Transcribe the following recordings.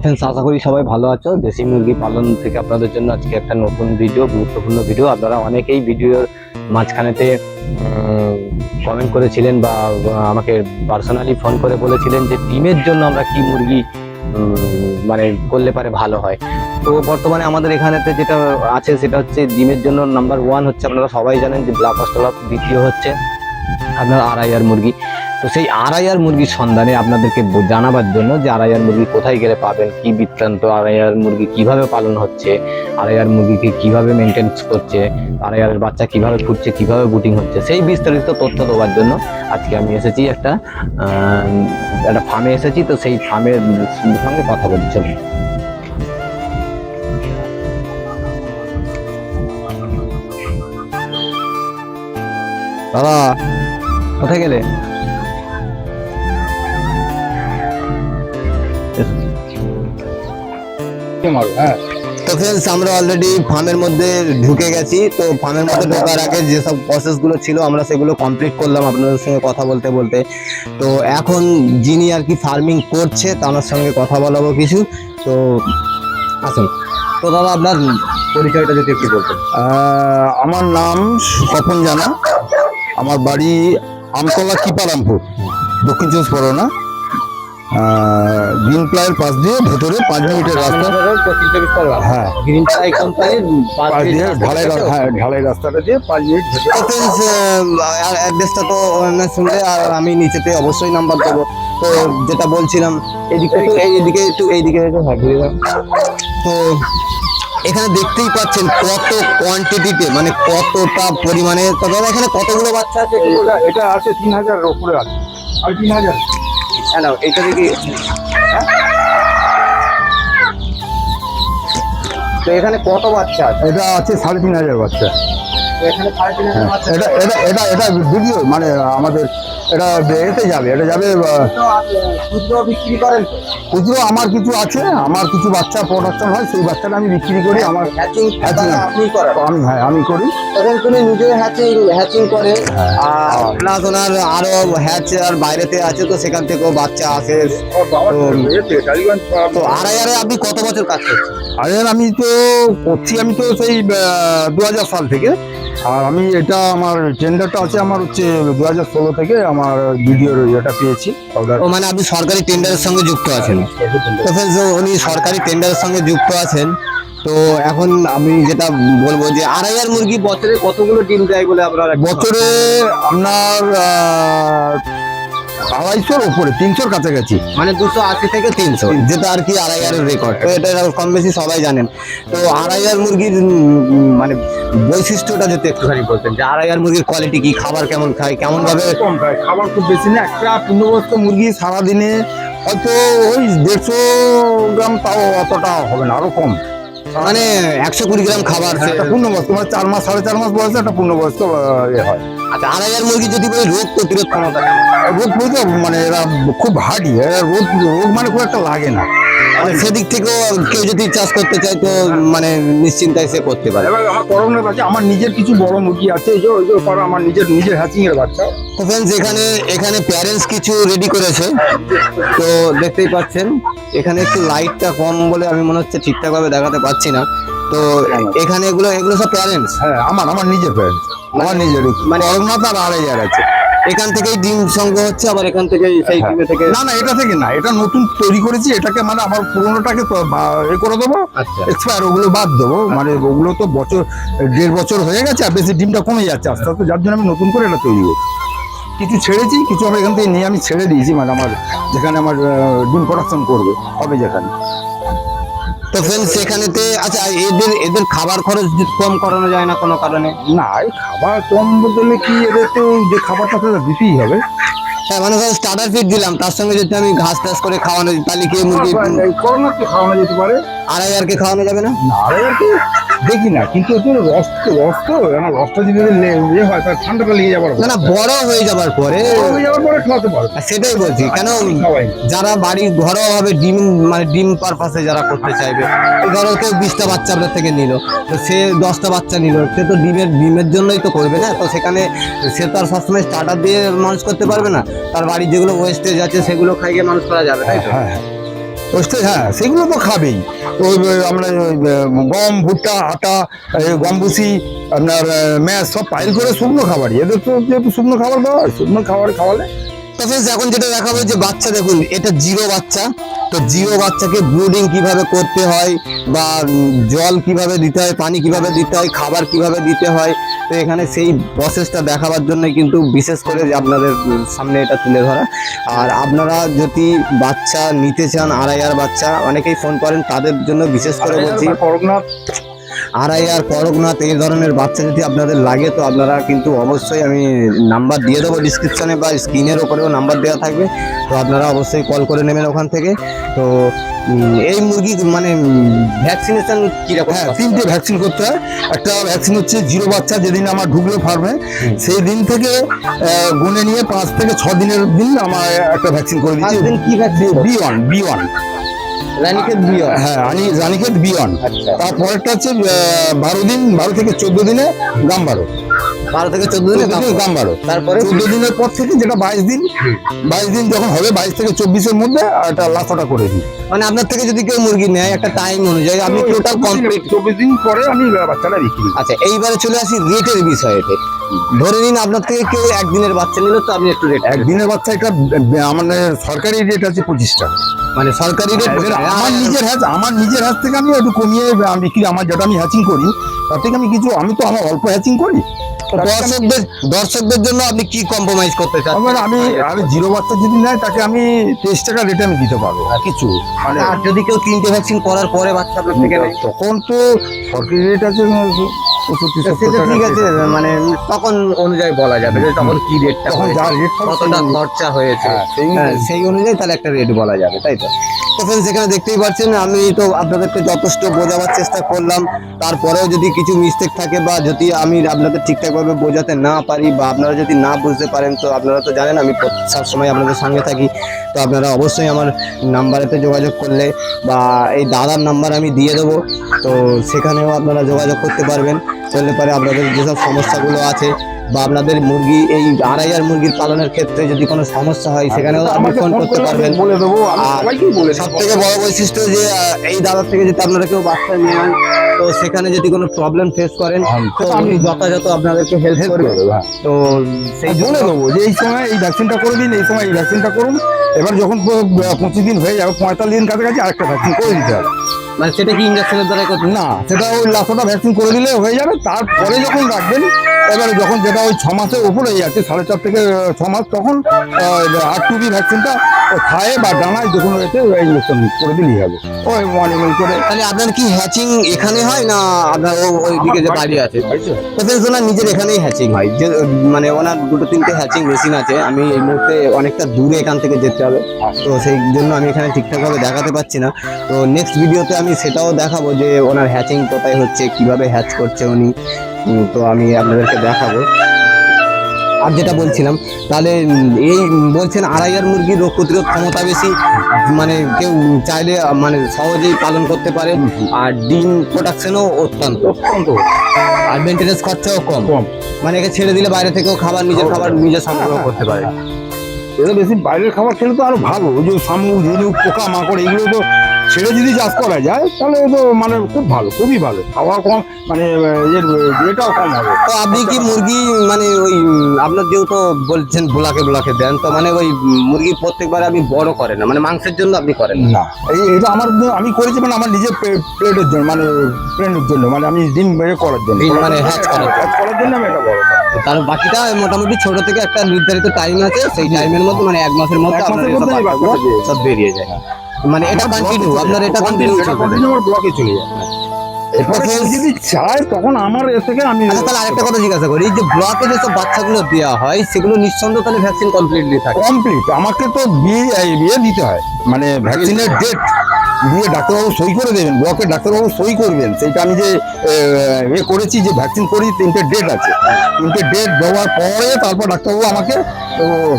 Friends আশা করি সবাই ভালো আছো? দেশি মুরগি পালন থেকে আপনাদের জন্য আজকে একটা নতুন ভিডিও গুরুত্বপূর্ণ ভিডিও আপনারা অনেকেই ভিডিওর মাঝখানেতে কমেন্ট করেছিলেন বা আমাকে পার্সোনালি ফোন করে বলেছিলেন যে ডিমের জন্য আমরা কি মুরগি মানে করলে পারে ভালো হয়। তো বর্তমানে আমাদের এখানেতে যেটা আছে সেটা হচ্ছে ডিমের জন্য নাম্বার ওয়ান হচ্ছে, আপনারা সবাই জানেন যে ব্ল্যাক অস্ট্রেলাপ দ্বিতীয় হচ্ছে, আপনার আড়াইয়ার মুরগি। তো সেই আড়াইয়ার মুরগির সন্ধানে আপনাদেরকে জানাবার জন্য যে আড়াইয়ার মুরগি কোথায় গেলে পাবেন, কি বৃত্তান্ত, আড়াইয়ার মুরগি কীভাবে পালন হচ্ছে, আড়াইয়ার মুরগিকে কীভাবে মেনটেন করছে আড়াইয়ারের বাচ্চা কীভাবে ফুটছে কীভাবে বুটিং হচ্ছে, সেই বিস্তারিত তথ্য দেওয়ার জন্য আজকে আমি এসেছি একটা একটা ফার্মে এসেছি, তো সেই ফার্মের সঙ্গে কথা বলছি। দাদা, কোথায় গেলে হ্যাঁ। তো ফ্রেন্ডস আমরা অলরেডি ফার্মের মধ্যে ঢুকে গেছি তো ফার্মের মধ্যে ঢোকার আগে যেসব প্রসেসগুলো ছিল আমরা সেগুলো কমপ্লিট করলাম আপনাদের সঙ্গে কথা বলতে বলতে। তো এখন যিনি আর কি ফার্মিং করছে তার সঙ্গে কথা বলাবো কিছু। তো আসুন। তো দাদা আপনার পরিচয়টা যদি একটু বলতেন। আমার নাম স্বপন জানা। আমার বাড়ি আমতলা কিপারামপুর দক্ষিণ চব্বিশ পরগনা। গ্রিন প্লাইয়ের পাশ দিয়ে ভেতরে পাঁচ মিনিটের রাস্তা। হ্যাঁ। গ্রিন চাই কোম্পানির পাশ দিয়ে ঢালাই রা- হ্যাঁ ঢালাই রাস্তাটা দিয়ে পাঁচ মিনিট ভেতরে। অ্যাড্রেসটা তো না শুনলে আর আমি নিচেতে অবশ্যই নাম্বার দেবো। তো যেটা বলছিলাম এদিকে একটু এই- এদিকে একটু এইদিকে একটু হ্যাঁ ঘুরে তো এখানে দেখতেই পাচ্ছেন কত কোয়ান্টিটিতে মানে কতটা পরিমাণে এখানে কতগুলো বাচ্চা আছে? এটা আছে তিন হাজারের ওপরে আছে। আর তিন হাজার। হ্যাঁ এটা দেখি। হ্যাঁ? তো এখানে কত বাচ্চা আছে? এটা আছে সাড়ে তিন হাজার বাচ্চা। এখানে সাড়ে তিন হাজার বাচ্চা এটা এটা এটা এটা ভিডিও মানে আমাদের এটা এতে যাবে এটা যাবে খুচরো বিক্রি করেন? তো খুচরো আমার কিছু আছে আমার কিছু বাচ্চা প্রোডাকশন হয় সেই বাচ্চাটা আমি বিক্রি করি আমার হ্যাচিং আপনি করেন। আমি হ্যাঁ আমি করি। তখন তুমি নিজে হ্যাচিং হ্যাচিং করে আর প্লাস ওনার আরও হ্যাচ আর বাইরেতে আছে তো সেখান থেকেও বাচ্চা আসে। তো আড়াই আড়াই আপনি কত বছর কাজ করছেন? আরে আমি তো করছি আমি তো সেই দু হাজার সাল থেকে। আর আমি এটা আমার টেন্ডারটা আছে আমার হচ্ছে দু হাজার ষোলো থেকে আমার ভিডিওর এটা পেয়েছি। ও মানে আপনি সরকারি টেন্ডারের সঙ্গে যুক্ত আছেন? তো ফ্রেন্ডস উনি সরকারি টেন্ডারের সঙ্গে যুক্ত আছেন তো এখন আমি যেটা বলব যে আড়াইয়ার মুরগি বছরে কতগুলো ডিম দেয় বলে আপনার বছরে আপনার আড়াইশোর ওপরে তিনশোর কাছাকাছি। মানে দুশো আশি থেকে তিনশো। যেটা আর কি আড়াইয়ারের রেকর্ড তো এটা কম বেশি সবাই জানেন। তো আড়াইয়ার মুরগির মানে বৈশিষ্ট্যটা যদি একটুখানি বলতেন যে আড়াইয়ার মুরগির কোয়ালিটি কি খাবার কেমন খায় কেমন ভাবে কম খায় খাবার খুব বেশি না একটা পূর্ণবয়স্ক মুরগি সারাদিনে হয়তো ওই দেড়শো গ্রাম তাও অতটা হবে না আরও কম। মানে একশো কুড়ি গ্রাম খাবার সে- একটা পূর্ণবয়স্ক মানে চার মাস সাড়ে চার মাস বয়সে একটা পূর্ণবয়স্ক ইয়ে হয় আচ্ছা আড়াইয়ার মুরগি যদি বলি রোগ প্রতিরোধ ক্ষমতা? রোগ প্রতিরোধ মানে এরা খুব হার্ডি এরা রোগ রোগ মানে খুব একটা লাগে না সেদিক থেকেও কেউ যদি চাষ করতে চায় তো মানে নিশ্চিন্তায় সে করতে পারে। এবার আমার বাচ্চা আমার নিজের কিছু বড় মুরগি আছে এই যে ওই যে আমার নিজের নিজের হ্যাচিং এর বাচ্চা। তো ফ্রেন্ডস এখানে এখানে প্যারেন্টস কিছু রেডি করেছে। তো দেখতেই পাচ্ছেন এখানে একটু লাইটটা কম বলে আমি মনে হচ্ছে ঠিকঠাক ভাবে দেখাতে পাচ্ছি না। তো এখানে এগুলো এগুলো সব প্যারেন্টস হ্যাঁ আমার আমার নিজের প্যারেন্টস আমার নিজের মানে করোনা তার আড়াই হাজার আছে এখান থেকেই ডিম সংগ্রহ হচ্ছে আবার এখান থেকে সেই হ্যাঁ। ডিমে থেকে না না এটা থেকে না এটা নতুন তৈরি করেছি এটাকে মানে আমার পুরোনোটাকে তো এ করে দেবো আচ্ছা। এক্সপায়ার ওগুলো বাদ দেবো মানে ওগুলো তো বছর দেড় বছর হয়ে গেছে আর বেশি ডিমটা কমে যাচ্ছে আস্তে আস্তে যার জন্য আমি নতুন করে এটা তৈরি করছি। কিছু ছেড়েছি কিছু আমি এখান থেকে নিয়ে আমি ছেড়ে দিয়েছি মানে আমার যেখানে আমার ডিম প্রোডাকশন করবে হবে যেখানে। তো ফ্রেন্ডস এখানেতে আচ্ছা এদের এদের খাবার খরচ কম করানো যায় না কোনো কারণে? না এই খাবার কম বলতে কি এদের তো যে খাবারটা সেটা দিতেই হবে। হ্যাঁ মানে ধর স্টার্টার ফিড দিলাম তার সঙ্গে যদি আমি ঘাস টাস করে খাওয়ানো তাহলে কি মুরগি করোনা তো খাওয়ানো যেতে পারে? আড়াই আর কে খাওয়ানো যাবে না? না আরে দেখি না কিন্তু ওদের রস রস তো না রসটা যদি ইয়ে হয় তাহলে ঠান্ডাটা লেগে যাবার না না বড় হয়ে যাবার পরে হয়ে যাওয়ার পরে খাওয়াতে আর সেটাই বলছি কেন যারা বাড়ি ঘরোয়া ভাবে ডিম মানে ডিম পারপাসে যারা করতে চাইবে ধরো কেউ বিশটা বাচ্চা আপনার থেকে নিল তো সে দশটা বাচ্চা নিল সে তো ডিমের ডিমের জন্যই তো করবে না তো সেখানে সে তো আর সবসময় স্টার্টার দিয়ে মানুষ করতে পারবে না। তার বাড়ির যেগুলো ওয়েস্টেজ আছে, সেগুলো খাইয়ে মানুষ করা যাবে, তাই তো? হ্যাঁ হ্যাঁ ওয়েস্টেজ হ্যাঁ সেগুলো তো খাবেই। ওই আমরা গম, ভুট্টা, আটা, এই গম ভুসি আপনার ম্যাশ, সব পাইল করে শুকনো খাবারই। এদের তো যেহেতু শুকনো খাবার দেওয়া হয়, শুকনো খাবার খাওয়ালে friends, এখন যেটা দেখাবো যে বাচ্চা দেখুন এটা জিরো বাচ্চা। তো জিরো বাচ্চাকে ব্রুডিং কীভাবে করতে হয় বা জল কীভাবে দিতে হয় পানি কীভাবে দিতে হয় খাবার কীভাবে দিতে হয় তো এখানে সেই প্রসেসটা দেখাবার জন্য কিন্তু বিশেষ করে যে আপনাদের সামনে এটা তুলে ধরা। আর আপনারা যদি বাচ্চা নিতে চান আড়াইয়ার বাচ্চা অনেকেই ফোন করেন তাদের জন্য বিশেষ করে বলছি আড়াই আর করকনাথ এই ধরনের বাচ্চা যদি আপনাদের লাগে তো আপনারা কিন্তু অবশ্যই আমি নাম্বার দিয়ে দেবো ডিসক্রিপশনে বা স্ক্রিনের ওপরেও নাম্বার দেওয়া থাকবে। তো আপনারা অবশ্যই কল করে নেবেন ওখান থেকে। তো এই মুরগি মানে ভ্যাকসিনেশন কীরকম হ্যাঁ তিনটে ভ্যাকসিন করতে হয়। একটা ভ্যাকসিন হচ্ছে জিরো বাচ্চা যেদিন আমার ঢুকলো ফার্মে সেই দিন থেকে গুনে নিয়ে পাঁচ থেকে ছ দিনের দিন আমার একটা ভ্যাকসিন করে দিচ্ছি কি vaccine B one B one. Ranikhet বিয়ে হ্যাঁ রানি আচ্ছা। তারপরেরটা হচ্ছে বারো দিন বারো থেকে চোদ্দ দিনে গাম বারো বারো থেকে চোদ্দ দিনে গাম বারো তারপরে? চোদ্দ দিনের পর থেকে যেটা বাইশ দিন বাইশ দিন যখন হবে বাইশ থেকে চব্বিশের মধ্যে একটা লাফাটা করে দিই। মানে আপনার থেকে যদি কেউ মুরগি নেয় একটা টাইম অনুযায়ী আপনি টোটাল কমপ্লিট চব্বিশ দিন পরে আমি বাচ্চাটা বিক্রি আচ্ছা এইবারে চলে আসি রেটের বিষয়েতে ধরে নিন আপনার থেকে কেউ একদিনের বাচ্চা নিল তো আপনি একটু রেট একদিনের বাচ্চা এটা আমাদের সরকারি রেট আছে পঁচিশ টাকা। মানে সরকারি রেট আমার নিজের হ্যাচ আমার নিজের হাত থেকে আমি একটু কমিয়ে আমি বিক্রি আমার যেটা আমি হ্যাচিং করি তার থেকে আমি কিছু আমি তো আমার অল্প হ্যাচিং করি। দর্শকদের দর্শকদের জন্য আপনি কি কম্প্রোমাইজ করতে চান আমি আমি জিরো বাচ্চা যদি নেয় তাকে আমি তেইশ টাকা রেটে আমি দিতে পারব। কিছু? মানে আর যদি কেউ তিনটে ভ্যাকসিন করার পরে বাচ্চা আপনার থেকে নেয়? তখন তো সরকারি রেট আছে। ঠিক আছে মানে তখন অনুযায়ী বলা যাবে যে তখন কি রেটটা কতটা খরচা হয়েছে। হ্যাঁ, হ্যাঁ, সেই অনুযায়ী তাহলে একটা রেট বলা যাবে তাই তো? তো ফ্রেন্ডস এখানে দেখতেই পাচ্ছেন, আমি তো আপনাদেরকে যথেষ্ট বোঝাবার চেষ্টা করলাম। তারপরেও যদি কিছু মিস্টেক থাকে বা যদি আমি আপনাদের ঠিকঠাকভাবে বোঝাতে না পারি বা আপনারা যদি না বুঝতে পারেন, তো আপনারা তো জানেন, আমি সবসময় আপনাদের সঙ্গে থাকি। তো আপনারা অবশ্যই আমার নাম্বারেতে যোগাযোগ করলে বা এই দাদার নাম্বার আমি দিয়ে দেবো। তো সেখানেও আপনারা যোগাযোগ করতে পারবেন। করলে পরে আপনাদের যেসব সমস্যাগুলো আছে বা আপনাদের মুরগি এই আড়াইয়ার মুরগির পালনের ক্ষেত্রে যদি কোনো সমস্যা হয় সেখানেও আপনি ফোন করতে পারবেন। বলে দেবো সব থেকে বড় বৈশিষ্ট্য যে এই দাদার থেকে যদি আপনারা কেউ বাচ্চা নেন তো সেখানে যদি কোনো প্রবলেম ফেস করেন তো আমি যথাযথ আপনাদেরকে হেল্প করব। তো সেই বলে দেবো যে এই সময় এই ভ্যাকসিনটা করে দিন এই সময় এই ভ্যাকসিনটা করুন। এবার যখন পঁচিশ দিন হয়ে যাবে পঁয়তাল্লিশ দিন কাছাকাছি আরেকটা ভ্যাকসিন করে দিতে হবে। মানে সেটা কি ইঞ্জেকশনের দ্বারা করতে না সেটা ওই লাস্টটা ভ্যাকসিন করে দিলে হয়ে যাবে তারপরে যখন রাখবেন এবারে যখন যেটা ওই ছ মাসের উপরেই আছে সাড়ে চার থেকে ছ মাস তখন আর টু বি ভ্যাকসিনটা খায়ে বা ডানায় যে কোনো এতে ইঞ্জেকশন করে দিলেই হবে। ওই এম করে। তাহলে আপনার কি হ্যাচিং এখানে হয় না আপনার ও- ওইদিকে যে বাড়ি আছে? তো ওনার নিজের এখানেই হ্যাচিং হয়। যে মানে ওনার দুটো তিনটে হ্যাচিং মেশিন আছে। আমি এই মুহূর্তে অনেকটা দূরে এখান থেকে যেতে হবে। তো সেই জন্য আমি এখানে ঠিকঠাকভাবে দেখাতে পাচ্ছি না। তো নেক্সট ভিডিওতে আমি সেটাও দেখাবো যে ওনার হ্যাচিং কোথায় হচ্ছে কীভাবে হ্যাচ করছে উনি। তো আমি আপনাদেরকে দেখাবো। আর যেটা বলছিলাম তাহলে এই বলছেন আড়াইয়ার মুরগির রোগ প্রতিরোধ ক্ষমতা বেশি মানে কেউ চাইলে মানে সহজেই পালন করতে পারে আর ডিম প্রোডাকশনও অত্যন্ত অত্যন্ত আর মেনটেন্যান্স খরচাও কম। কম। মানে একে ছেড়ে দিলে বাইরে থেকেও খাবার নিজের খাবার নিজে সংগ্রহ করতে পারে। এটা বেশি বাইরের খাবার খেলে তো আরও ভালো ওই যে শামুক ঝিনুক পোকা মাকড় এগুলো তো ছেড়ে যদি চাষ করা যায় তাহলে তো মানে খুব ভালো খুবই ভালো। খাওয়া কম মানে এর এটাও কম হবে। তো আপনি কি মুরগি মানে ওই আপনার যেহেতু বলছেন ব্লকে ব্লকে দেন তো মানে ওই মুরগি প্রত্যেকবার আপনি বড় করেন না মানে মাংসের জন্য আপনি করেন না? এই এটা আমার আমি করেছি মানে আমার নিজের প্লেটের জন্য মানে প্লেটের জন্য মানে আমি ডিম বের করার জন্য। মানে করার জন্য। hatch করার জন্য আমি এটা বড় তার বাকিটা মোটামুটি ছোট থেকে একটা নির্ধারিত টাইম আছে সেই টাইমের মধ্যে মানে এক মাসের মধ্যে সব বেরিয়ে যায়। মানে এটা কন্টিনিউ আপনার এটা কন্টিনিউ আমার ব্লকে চলে যায়। এরপর কেউ যদি চায় তখন আমার এ থেকে আমি আচ্ছা তাহলে আরেকটা কথা জিজ্ঞাসা করি এই যে ব্লকে যেসব বাচ্চাগুলো দেওয়া হয় সেগুলো নিঃসন্দেহ তাহলে ভ্যাকসিন কমপ্লিটলি থাকে? কমপ্লিট আমাকে তো বিয়ে দিতে হয়। মানে ভ্যাকসিনের ডেট দিয়ে ডাক্তারবাবু সই করে দেবেন ব্লকের ডাক্তারবাবু সই করবেন। সেইটা আমি যে এ করেছি যে ভ্যাকসিন করি তিনটে ডেট আছে। তিনটে ডেট দেওয়ার পরে তারপর ডাক্তারবাবু আমাকে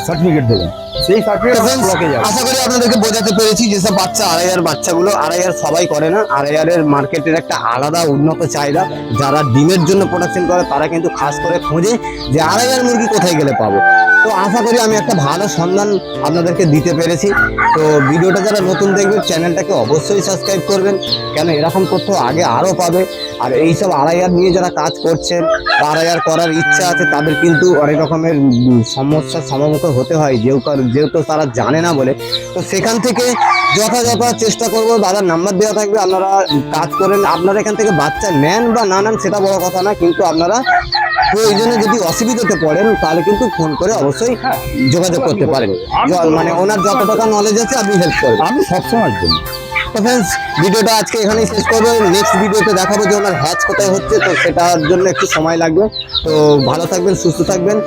সার্টিফিকেট দেবেন। সেই সার্টিফিকেট ব্লকে যাবে। আশা করি আপনাদেরকে বোঝাতে পেরেছি যেসব বাচ্চা আড়াইয়ার বাচ্চাগুলো আড়াইয়ার সবাই করে না। আড়াইয়ারের মার্কেটের একটা আলাদা উন্নত চাহিদা। যারা ডিমের জন্য প্রোডাকশন করে তারা কিন্তু খাস করে খোঁজে যে আড়াইয়ার মুরগি কোথায় গেলে পাবো। তো আশা করি আমি একটা ভালো সন্ধান আপনাদেরকে দিতে পেরেছি। তো ভিডিওটা যারা নতুন দেখবে, চ্যানেলটাকে অবশ্যই সাবস্ক্রাইব করবেন, কেন এরকম তথ্য আগে আরও পাবে। আর এইসব আড়াইয়ার নিয়ে যারা কাজ করছেন বা আড়াইয়ার করার ইচ্ছা আছে, তাদের কিন্তু অনেক রকমের সমস্যার সম্মুখীন হতে হয়, যেহেতু যেহেতু তারা জানে না বলে। তো সেখান থেকে যথাযথ চেষ্টা করব দাদার নাম্বার দেওয়া থাকবে, আপনারা কাজ করেন। আপনারা এখান থেকে বাচ্চা নেন বা না নেন, সেটা বড় কথা না, কিন্তু আপনারা প্রয়োজনে যদি অসুবিধাতে পড়েন তাহলে কিন্তু ফোন করে অবশ্যই যোগাযোগ করতে পারেন। মানে ওনার যত টাকা নলেজ আছে আপনি হেল্প করবেন। আমি সবসময় জন্য। তো ফ্রেন্ডস ভিডিওটা আজকে এখানেই শেষ করব নেক্সট ভিডিওতে দেখাবো যে ওনার হ্যাচ কোথায় হচ্ছে তো সেটার জন্য একটু সময় লাগবে। তো ভালো থাকবেন সুস্থ থাকবেন।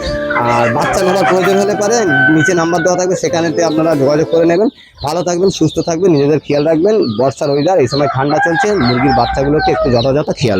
আর বাচ্চা নেওয়ার প্রয়োজন হলে পারে নিচে নাম্বার দেওয়া থাকবে সেখানেতে আপনারা যোগাযোগ করে নেবেন। ভালো থাকবেন সুস্থ থাকবেন নিজেদের খেয়াল রাখবেন। বর্ষার ওয়েদার এই সময় ঠান্ডা চলছে মুরগির বাচ্চাগুলোকে একটু যথাযথ খেয়াল